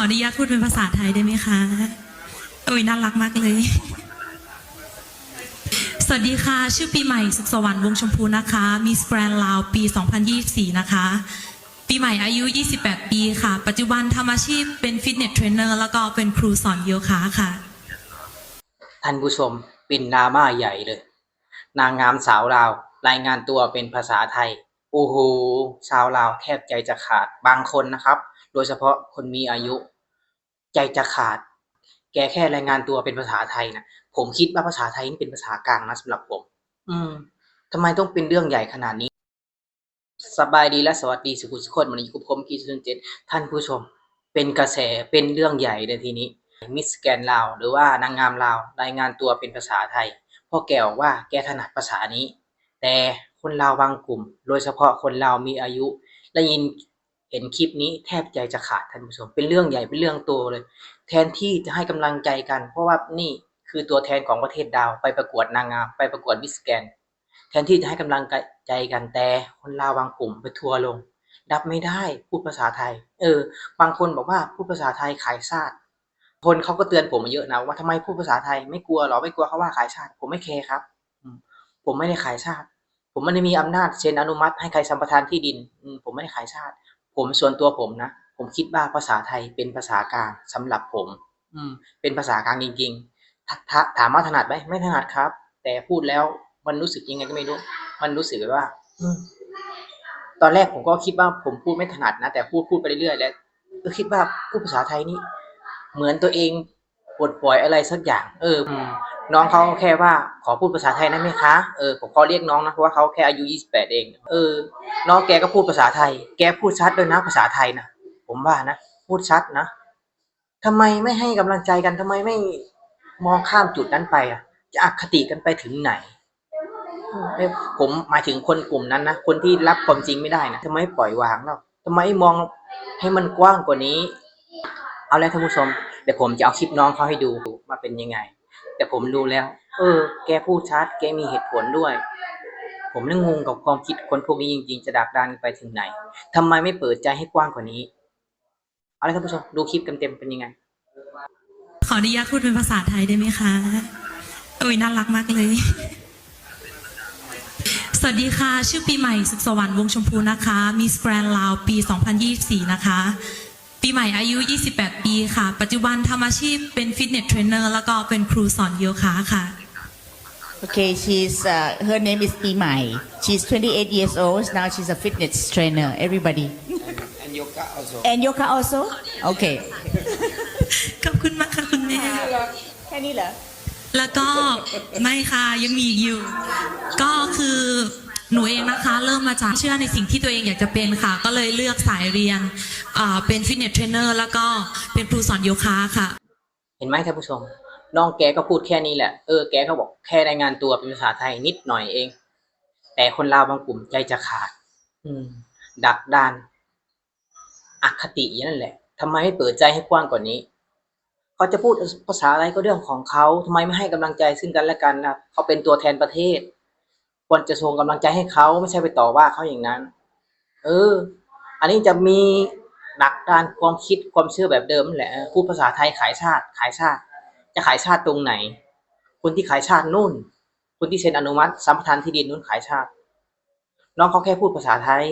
ขออนุญาตพูดเป็นภาษาไทยได้ไหมคะโอ้ยน่ารักมากเลย สวัสดีค่ะ ชื่อปีใหม่สุขสวรรค์วงชมพูนะคะ มีสแกรนลาวปี 2024 นะคะ ปีใหม่อายุ 28 ปีค่ะ ปัจจุบันทำอาชีพเป็นฟิตเนสเทรนเนอร์แล้วก็เป็นครูสอนโยคะค่ะ ท่านผู้ชมเป็นดราม่าใหญ่เลย นางงามสาวลาว รายงานตัวเป็นภาษาไทย โอ้โห ชาวลาวแทบใจจะขาด บางคนนะครับ โดยเฉพาะคนมีอายุ ใจจะขาด แกแค่รายงานตัวเป็นภาษาไทยนะผมคิดว่าภาษาไทยนี่เป็นภาษากลางนะสำหรับผม อืมทำไมต้องเป็นเรื่องใหญ่ขนาดนี้ สบายดีและสวัสดีสุขุสุขคนวันนี้คุปคมกีสุนเจนท่านผู้ชม เป็นกระแสเป็นเรื่องใหญ่ในทีนี้มิสแกนลาวหรือว่านางงามลาวรายงานตัวเป็นภาษาไทยพ่อแกบอกว่าแกถนัดภาษานี้ แต่คนลาวบางกลุ่ม โดยเฉพาะคนลาวมีอายุ ได้ยิน เห็นคลิปนี้แทบใจจะขาดท่านผู้ชม เป็นเรื่องใหญ่เป็นเรื่องโตเลย แทนที่จะให้กำลังใจกัน เพราะว่านี่คือตัวแทนของประเทศดาวไปประกวดนางงามไปประกวดมิสแกน แทนที่จะให้กำลังใจกันแต่คนลาวบางกลุ่มไปทัวร์ลงรับไม่ได้พูดภาษาไทย เออ บางคนบอกว่าพูดภาษาไทยขายชาติคนเขาก็เตือนผมมาเยอะนะว่าทำไมพูดภาษาไทยไม่กลัวหรอไม่กลัวเขาว่าขายชาติ ผมไม่แคร์ครับ ผมไม่ได้ขายชาติ ผมไม่ได้มีอำนาจเซ็นอนุมัติให้ใครสัมปทานที่ดิน ผมไม่ได้ขายชาติ ผมส่วนตัวผมนะ ผมคิดว่าภาษาไทยเป็นภาษากลางสำหรับผม อืม เป็นภาษากลางจริงๆถาถ้าถามว่าถนัดไหมไม่ถนัดครับ แต่พูดแล้วมันรู้สึกยังไงก็ไม่รู้ มันรู้สึกว่าอืตอนแรกผมก็คิดว่าผมพูดไม่ถนัดนะแต่พูดพูดไปเรื่อยๆแล้วก็คิดว่าพูดภาษาไทยนี่เหมือนตัวเองปลดปล่อยอะไรสักอย่าง เอออม น้องเขาแค่ว่าขอพูดภาษาไทยได้ไหมคะเออผมขอเรียกน้องนะเพราะว่าเขาแค่อายุยี่สิบแปดเองเออน้องแกก็พูดภาษาไทย แกพูดชัดด้วยนะภาษาไทยนะผมว่านะพูดชัดนะทำไมไม่ให้กำลังใจกันทำไมไม่มองข้ามจุดนั้นไปอะ จะอคติกันไปถึงไหนเอ้ผมหมายถึงคนกลุ่มนั้นนะคนที่รับความจริงไม่ได้นะทำไมปล่อยวางแล้วทำไมไม่มองให้มันกว้างกว่านี้ เอาแล้วท่านผู้ชมเดี๋ยวผมจะเอาคลิปน้องเขาให้ดูมาเป็นยังไง แต่ผมดูแล้ว เออ แกพูดชัด แกมีเหตุผลด้วย ผมนั่งงงกับความคิดคนพวกนี้จริงๆ จะดักดานไปถึงไหนทำไมไม่เปิดใจให้กว้างกว่านี้ เอาเลยท่านผู้ชม ดูคลิปเต็มๆเป็นยังไง ขออนุญาตพูดเป็นภาษาไทยได้ไหมคะโอ้ยน่ารักมากเลย สวัสดีค่ะ ชื่อปีใหม่สุขสวรรค์วงชมพูนะคะ มีสแกรนลาวปี 2024 นะคะ ปีใหม่อายุ 28 ปีค่ะ ปัจจุบันทำอาชีพเป็นฟิตเนสเทรนเนอร์แล้วก็เป็นครูสอนโยคะค่ะ Okay, she's uh, her name is Imai. She's 28 years old. Now she's a fitness trainer. Everybody. and yoga also And yoga also? Okay. ขอบคุณมากค่ะคุณแม่แค่นี้เหรอแล้วก็ไม่ค่ะยังมีอีกอยู่ ก็คือ หนูเองนะคะ เริ่มมาจากเชื่อในสิ่งที่ตัวเองอยากจะเป็นค่ะ ก็เลยเลือกสายเรียนเป็นฟิตเนสเทรนเนอร์แล้วก็เป็นครูสอนโยคะค่ะ เห็นไหมท่านผู้ชม น้องแกก็พูดแค่นี้แหละ เออแกก็บอกแค่รายงานตัวเป็นภาษาไทยนิดหน่อยเอง แต่คนลาวบางกลุ่มใจจะขาด อืม ดักดานอคติอย่างนั้นแหละทำไมไม่เปิดใจให้กว้างกว่านี้เขาจะพูดภาษาอะไรก็เรื่องของเขาทำไมไม่ให้กำลังใจซึ่งกันและกันนะเขาเป็นตัวแทนประเทศ ควรจะส่งกำลังใจให้เขาไม่ใช่ไปต่อว่าเขาอย่างนั้น เออ อันนี้จะมีหลักการความคิดความเชื่อแบบเดิมแหละพูดภาษาไทยขายชาติ ขายชาติ จะขายชาติตรงไหน คนที่ขายชาตินู่น คนที่เซ็นอนุมัติสัมปทานที่ดินนู่นขายชาติ น้องเขาแค่พูดภาษาไทย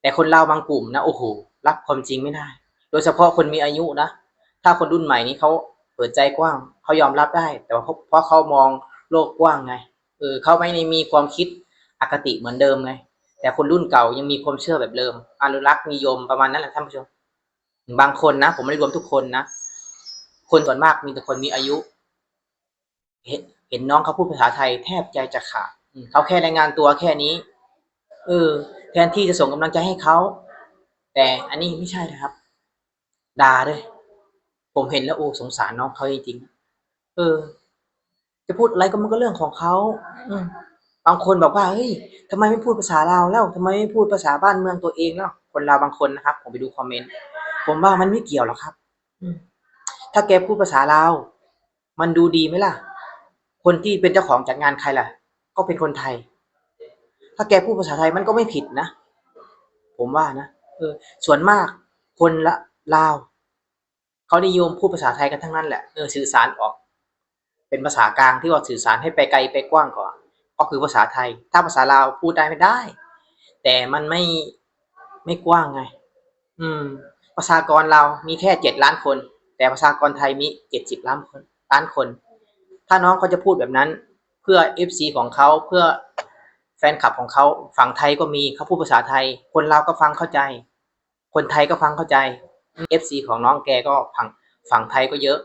แต่คนเลาบางกลุ่มนะโอ้โหรับความจริงไม่ได้ โดยเฉพาะคนมีอายุนะถ้าคนรุ่นใหม่นี้เขาเปิดใจกว้างเขายอมรับได้ แต่ว่าเพราะเขามองโลกกว้างไง เออเขาไม่ได้มีความคิดอคติเหมือนเดิมไง แต่คนรุ่นเก่ายังมีความเชื่อแบบเดิมอนุรักษ์นิยมประมาณนั้นแหละท่านผู้ชม บางคนนะ ผมไม่รวมทุกคนนะ คนส่วนมากมีแต่คนมีอายุ เห็นเห็นน้องเขาพูดภาษาไทยแทบใจจะขาดเขาแค่รายงานตัวแค่นี้ เออ แทนที่จะส่งกำลังใจให้เขา แต่อันนี้ไม่ใช่นะครับ ด่าด้วย ผมเห็นแล้วโอ้สงสารน้องเขาจริงๆ เออ จะพูดอะไรก็มันก็เรื่องของเขาอืมบางคนบอกว่าเฮ้ยทำไมไม่พูดภาษาลาวแล้วทำไมไม่พูดภาษาบ้านเมืองตัวเองแล้วคนลาวบางคนนะครับ ผมไปดูคอมเมนต์ผมว่ามันไม่เกี่ยวหรอกครับอืมถ้าแกพูดภาษาลาวมันดูดีไหมล่ะ คนที่เป็นเจ้าของจัดงานใครล่ะ ก็เป็นคนไทย ถ้าแกพูดภาษาไทยมันก็ไม่ผิดนะผมว่านะเออ ส่วนมากคนละลาวเขานิยมพูดภาษาไทยกันทั้งนั้นแหละเออสื่อสารออก เป็นภาษากลางที่ว่าสื่อสารให้ไปไกลไปกว้างก่อนก็คือภาษาไทย ถ้าภาษาลาวพูดได้ไม่ได้ แต่มันไม่ไม่กว้างไง อืม ประชากรเรามีแค่เจ็ดล้านคน แต่ประชากรไทยมีเจ็ดสิบล้านคนล้านคน ถ้าน้องเขาจะพูดแบบนั้น เพื่อเอฟซีของเขาเพื่อแฟนคลับของเขาฝั่งไทยก็มีเขาพูดภาษาไทย คนลาวก็ฟังเข้าใจ คนไทยก็ฟังเข้าใจเอฟซีของน้องแกก็ฝั่งฝั่งไทยก็เยอะ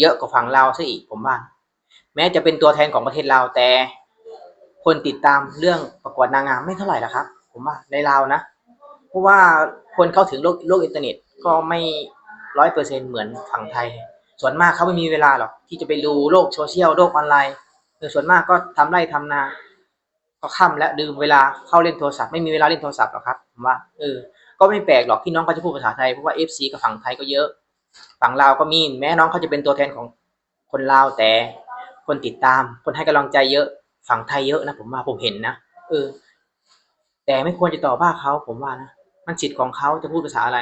เยอะกว่าฝั่งลาวซะอีกผมว่า แม้จะเป็นตัวแทนของประเทศลาวแต่ คนติดตามเรื่องประกวดนางงามไม่เท่าไหร่หรอกครับ ผมว่าในลาวนะ เพราะว่าคนเข้าถึงโลกโลกอินเทอร์เน็ตก็ไม่ร้อยเปอร์เซ็นเหมือนฝั่งไทย ส่วนมากเขาไม่มีเวลาหรอกที่จะไปดูโลกโซเชียลโลกออนไลน์เออส่วนมากก็ทำไร่ทำนาก็ค่ำแล้วลืมเวลาเข้าเล่นโทรศัพท์ไม่มีเวลาเล่นโทรศัพท์หรอกครับผมว่าเออก็ไม่แปลกหรอกที่น้องเขาจะพูดภาษาไทยเพราะว่าเอฟซีกับฝั่งไทยก็เยอะ ฝั่งลาวก็มีแม้น้องเขาจะเป็นตัวแทนของคนลาวแต่คนติดตาม คนให้กำลังใจเยอะ ฝั่งไทยเยอะนะผมว่าผมเห็นนะเออ แต่ไม่ควรจะต่อว่าเขาผมว่านะมันสิทธิ์ของเขาจะพูดภาษาอะไร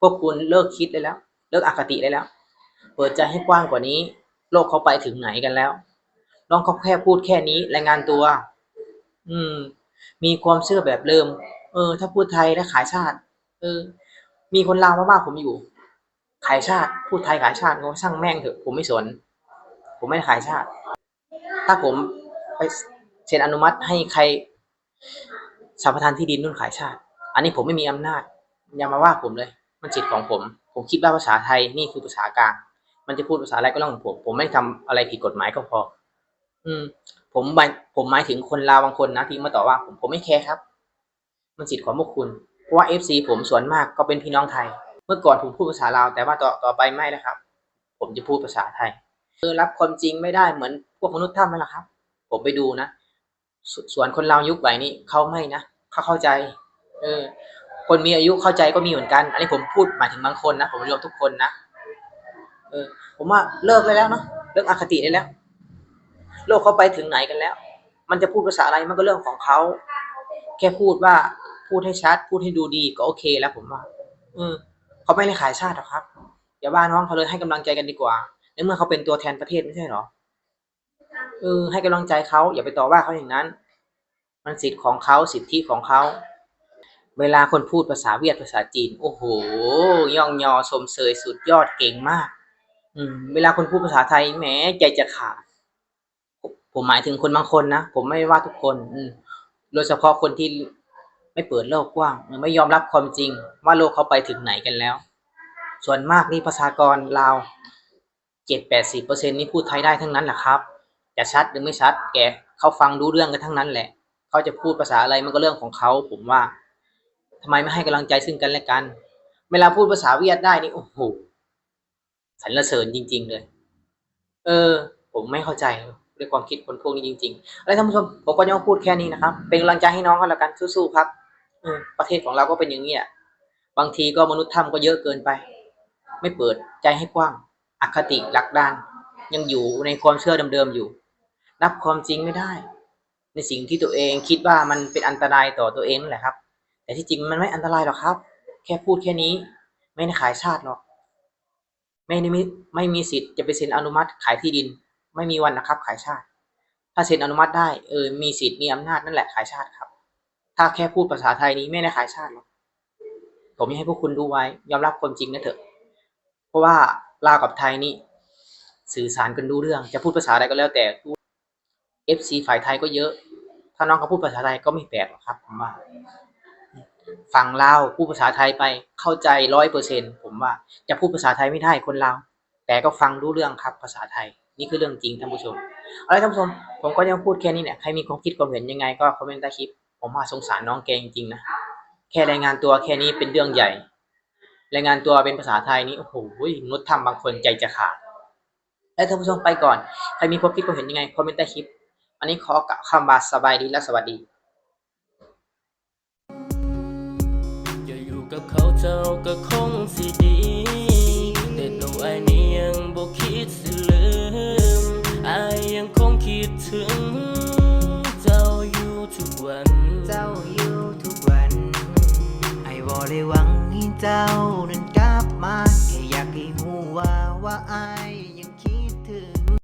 พวกคุณเลิกคิดได้แล้ว เลิกอคติได้แล้ว เปิดใจให้กว้างกว่านี้ โลกเขาไปถึงไหนกันแล้วน้องเขาแค่พูดแค่นี้รายงานตัว อืม มีความเชื่อแบบเดิม เออ ถ้าพูดไทยและขายชาติ เออ มีคนลาวมาว่าผมอยู่ ขายชาติพูดไทยขายชาติก็ช่างแม่งเถอะผมไม่สน ผมไม่ขายชาติ ถ้าผมไปเซ็นอนุมัติให้ใครสัมปทานที่ดินนู่นขายชาติ อันนี้ผมไม่มีอำนาจ อย่ามาว่าผมเลย มันจิตของผม ผมคิดว่าภาษาไทยนี่คือภาษากลางมันจะพูดภาษาอะไรก็เรื่องของผม ผมไม่ได้ทำอะไรผิดกฎหมายก็พอ อืม ผมหมายผมหมายถึงคนลาวบางคนนะที่มาต่อว่า ผมผมไม่แคร์ครับ มันสิทธิ์ของพวกคุณ เพราะว่าเอฟซีผมส่วนมากก็เป็นพี่น้องไทย มื่อก่อนผมพูดภาษาลาวแต่ว่าต่อต่อไปไม่นะครับ ผมจะพูดภาษาไทยเออรับความจริงไม่ได้เหมือนพวกมนุษย์ถ้ำนั่นแหละครับ ผมไปดูนะสส่วนคนลาวยุคใหม่นี้เขาไม่นะเขาเข้าใจ เออ คนมีอายุเข้าใจก็มีเหมือนกัน อันนี้ผมพูดหมายถึงบางคนนะผมรวมทุกคนนะเออ ผมว่าเลิกได้แล้วเนาะเลิกอคติได้แล้ว โลกเขาไปถึงไหนกันแล้ว มันจะพูดภาษาอะไรมันก็เรื่องของเขาแค่พูดว่าพูดให้ชัด พูดให้ดูดีก็โอเคแล้วผมว่าเออ เขาไม่ได้ขายชาติหรอกครับ อย่าว่าน้องเขาเลยให้กำลังใจกันดีกว่าในเมื่อเขาเป็นตัวแทนประเทศไม่ใช่หรอเออให้กำลังใจเขาอย่าไปต่อว่าเขาอย่างนั้น มันสิทธิ์ของเขาสิทธิของเขา เวลาคนพูดภาษาเวียดภาษาจีน โอ้โหย่องยอชมเชยสุดยอดเก่งมาก อืม เวลาคนพูดภาษาไทยแหมใจจะขาดผมผมหมายถึงคนบางคนนะผมไม่ว่าทุกคน อืมโดยเฉพาะคนที่ ไม่เปิดโลกกว้างหรือไม่ยอมรับความจริงว่าโลกเขาไปถึงไหนกันแล้ว ส่วนมากนี่ประชากรลาวเจ็ดแปดสิบเปอร์เซ็นนี่พูดไทยได้ทั้งนั้นแหละครับจะชัดหรือไม่ชัด แกเขาฟังรู้เรื่องกันทั้งนั้นแหละ เขาจะพูดภาษาอะไรมันก็เรื่องของเขาผมว่าทำไมไม่ให้กำลังใจซึ่งกันและกัน เวลาพูดภาษาเวียดได้นี่โอ้โหสรรเสริญจริง ๆ เลย เออ ผมไม่เข้าใจด้วยความคิดคนพวกนี้จริงๆอะไรท่านผู้ชมผมก็จะมาพูดแค่นี้นะครับ เป็นกำลังใจให้น้องกันละกันสู้ๆครับ ประเทศของเราก็เป็นอย่างนี้อะบางทีก็มนุษย์ถ้ำก็เยอะเกินไป ไม่เปิดใจให้กว้างอคติหลักด้าน ยังอยู่ในความเชื่อเดิมๆอยู่ รับความจริงไม่ได้ ในสิ่งที่ตัวเองคิดว่ามันเป็นอันตรายต่อตัวเองนั่นแหละครับ แต่ที่จริงมันไม่อันตรายหรอกครับ แค่พูดแค่นี้ ไม่ได้ขายชาติหรอก ไม่ได้มีไม่มีสิทธิ์จะไปเซ็นอนุมัติขายที่ดิน ไม่มีวันนะครับ ขายชาติ ถ้าเซ็นอนุมัติได้เออมีสิทธิ์มีอำนาจนั่นแหละขายชาติครับ ถ้าแค่พูดภาษาไทยนี้ไม่ได้ขายชาติหรอกผมอยากให้พวกคุณดูไว้ ยอมรับความจริงนะเถอะ เพราะว่าลาวกับไทยนี่สื่อสารกันรู้เรื่อง จะพูดภาษาอะไรก็แล้วแต่ FC ฝ่ายไทยก็เยอะ ถ้าน้องเขาพูดภาษาไทยก็ไม่แปลกหรอกครับผมว่าฝั่งลาวพูดภาษาไทยไปเข้าใจร้อยเปอร์เซ็นผมว่าจะพูดภาษาไทยไม่ได้คนลาวแต่ก็ฟังรู้เรื่องครับภาษาไทย นี่คือเรื่องจริงท่านผู้ชมเอาละท่านผู้ชม ผมก็ยังพูดแค่นี้เนี่ยใครมีความคิดความเห็นยังไงก็คอมเมนต์ใต้คลิป ผมว่าสงสารน้องแกจริงๆนะแค่รายงานตัวแค่นี้เป็นเรื่องใหญ่รายงานตัวเป็นภาษาไทยนี่โอ้โหมนุษย์ทำบางคนใจจะขาดและท่านผู้ชมไปก่อนใครมีความคิดความเห็นยังไงคอมเมนต์ใต้คลิป อันนี้ขอกล่าวคำว่าสบายดีและสวัสดีอย่าอยู่กับเขาเจ้าก็คงสิดี ไ